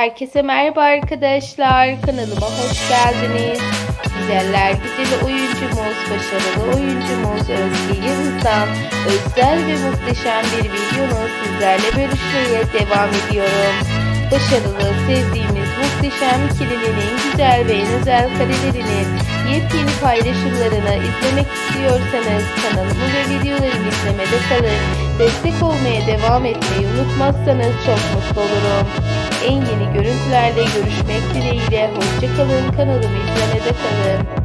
Herkese merhaba arkadaşlar. Kanalıma hoş geldiniz. Güzeller güzeli oyuncumuz, başarılı oyuncumuz Özge Yıldız'dan özel ve muhteşem bir videonu sizlerle bölüşmeye devam ediyorum. Başarılı, sevdiğimiz muhteşem ikilinin güzel ve en özel karelerini, yepyeni paylaşımlarını izlemek istiyorsanız kanalımı ve videolarımı izlemede kalın. Destek olmaya devam etmeyi unutmazsanız çok mutlu olurum. En yeni görüntülerle görüşmek dileğiyle. Hoşçakalın. Kanalımı izlemede kalın.